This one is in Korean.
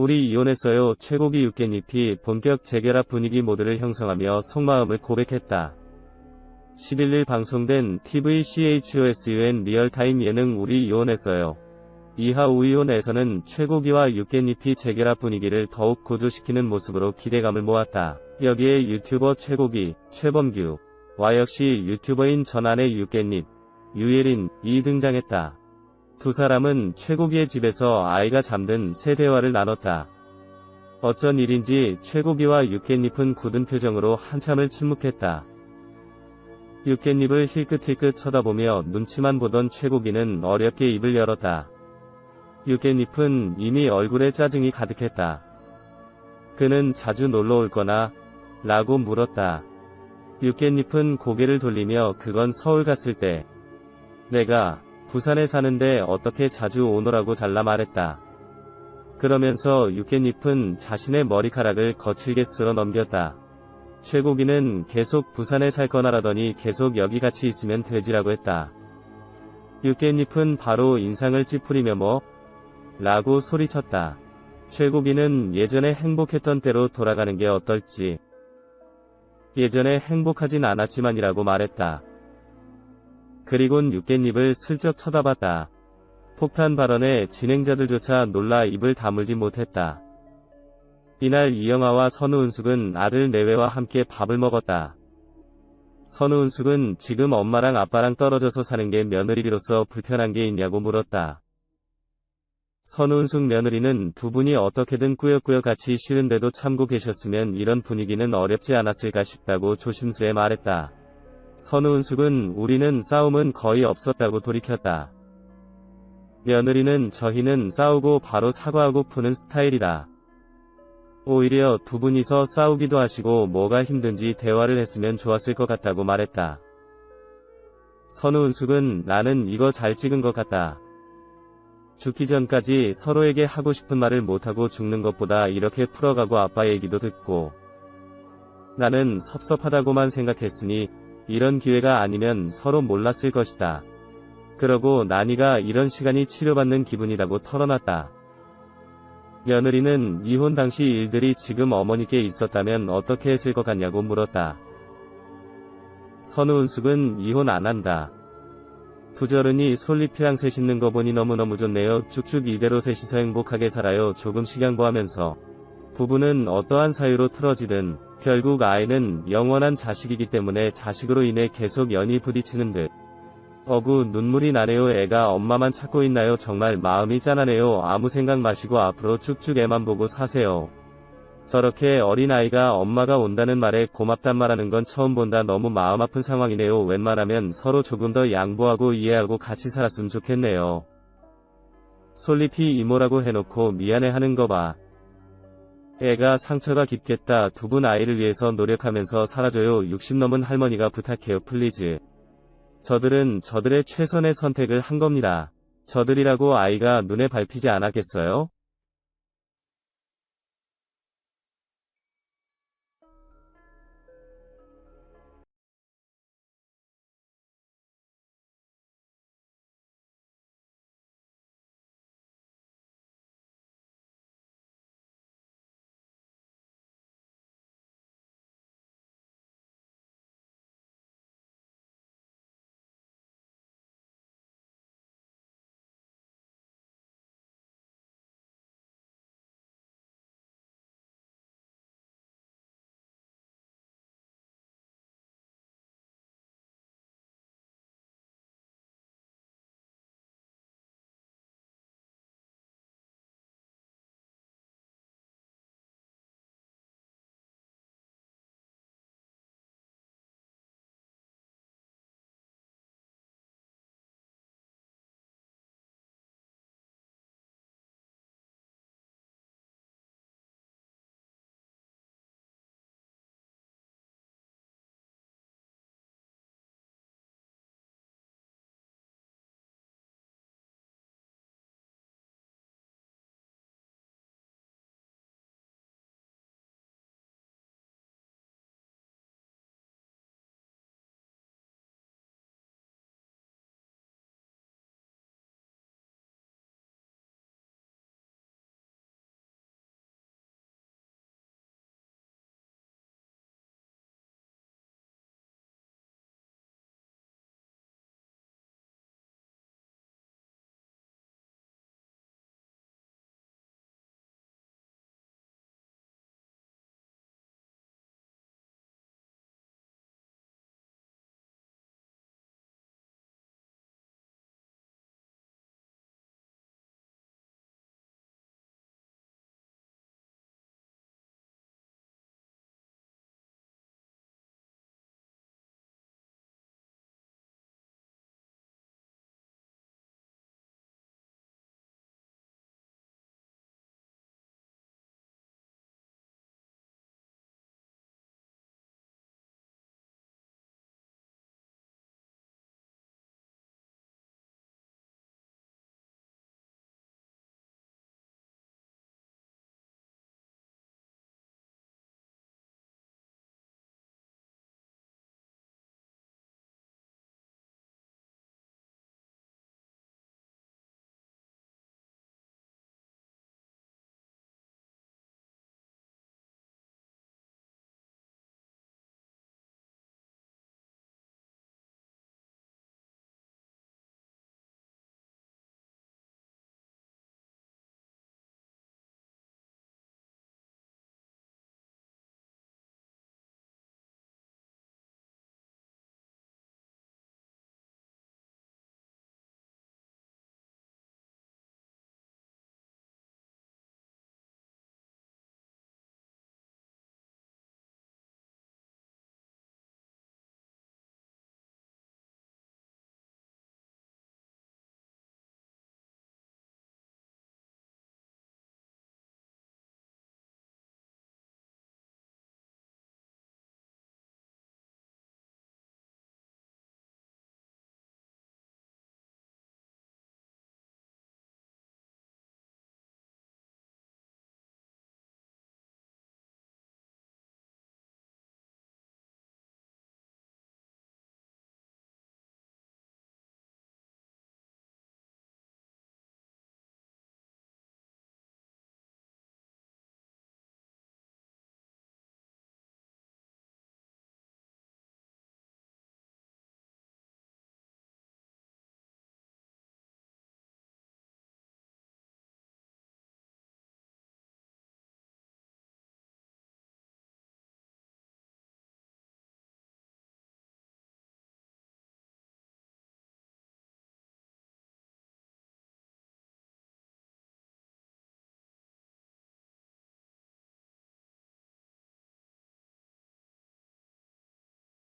우리 이혼했어요. 최고기 육개잎이 본격 재결합 분위기 모드를 형성하며 속마음을 고백했다. 11일 방송된 TV CHOSUN 리얼타임 예능 우리 이혼했어요. 이하 우이혼에서는 최고기와 육개잎이 재결합 분위기를 더욱 고조시키는 모습으로 기대감을 모았다. 여기에 유튜버 최고기, 최범규, 와 역시 유튜버인 전안의 육개잎, 유예린 이 등장했다. 두 사람은 최고기의 집에서 아이가 잠든 새 대화를 나눴다. 어쩐 일인지 최고기와 육개잎은 굳은 표정으로 한참을 침묵했다. 육개잎을 힐끗힐끗 쳐다보며 눈치만 보던 최고기는 어렵게 입을 열었다. 육개잎은 이미 얼굴에 짜증이 가득했다. 그는 자주 놀러 올 거나? 라고 물었다. 육개잎은 고개를 돌리며 그건 서울 갔을 때. 내가 부산에 사는데 어떻게 자주 오너라고 잘라 말했다. 그러면서 육개잎은 자신의 머리카락을 거칠게 쓸어 넘겼다. 최고기는 계속 부산에 살 거나라더니 계속 여기 같이 있으면 되지라고 했다. 육개잎은 바로 인상을 찌푸리며 뭐? 라고 소리쳤다. 최고기는 예전에 행복했던 때로 돌아가는 게 어떨지. 예전에 행복하진 않았지만이라고 말했다. 그리곤 육개잎을 슬쩍 쳐다봤다. 폭탄 발언에 진행자들조차 놀라 입을 다물지 못했다. 이날 이영아와 선우은숙은 아들 내외와 함께 밥을 먹었다. 선우은숙은 지금 엄마랑 아빠랑 떨어져서 사는 게 며느리로서 불편한 게 있냐고 물었다. 선우은숙 며느리는 두 분이 어떻게든 꾸역꾸역 같이 쉬는데도 참고 계셨으면 이런 분위기는 어렵지 않았을까 싶다고 조심스레 말했다. 선우은숙은 우리는 싸움은 거의 없었다고 돌이켰다. 며느리는 저희는 싸우고 바로 사과하고 푸는 스타일이다. 오히려 두 분이서 싸우기도 하시고 뭐가 힘든지 대화를 했으면 좋았을 것 같다고 말했다. 선우은숙은 나는 이거 잘 찍은 것 같다. 죽기 전까지 서로에게 하고 싶은 말을 못하고 죽는 것보다 이렇게 풀어가고 아빠 얘기도 듣고 나는 섭섭하다고만 생각했으니 이런 기회가 아니면 서로 몰랐을 것이다. 그러고 나니가 이런 시간이 치료받는 기분이라고 털어놨다. 며느리는 이혼 당시 일들이 지금 어머니께 있었다면 어떻게 했을 것 같냐고 물었다. 선우은숙은 이혼 안 한다. 부절은이 솔잎이랑 새 씻는 거 보니 너무너무 좋네요. 쭉쭉 이대로 셋이서 행복하게 살아요. 조금씩 양보하면서. 부부는 어떠한 사유로 틀어지든 결국 아이는 영원한 자식이기 때문에 자식으로 인해 계속 연이 부딪히는 듯. 어구 눈물이 나네요. 애가 엄마만 찾고 있나요? 정말 마음이 짠하네요. 아무 생각 마시고 앞으로 쭉쭉 애만 보고 사세요. 저렇게 어린아이가 엄마가 온다는 말에 고맙단 말하는 건 처음 본다. 너무 마음 아픈 상황이네요. 웬만하면 서로 조금 더 양보하고 이해하고 같이 살았으면 좋겠네요. 솔잎이 이모라고 해놓고 미안해하는 거 봐. 애가 상처가 깊겠다. 두 분 아이를 위해서 노력하면서 살아줘요. 60 넘은 할머니가 부탁해요. 플리즈. 저들은 저들의 최선의 선택을 한 겁니다. 저들이라고 아이가 눈에 밟히지 않았겠어요?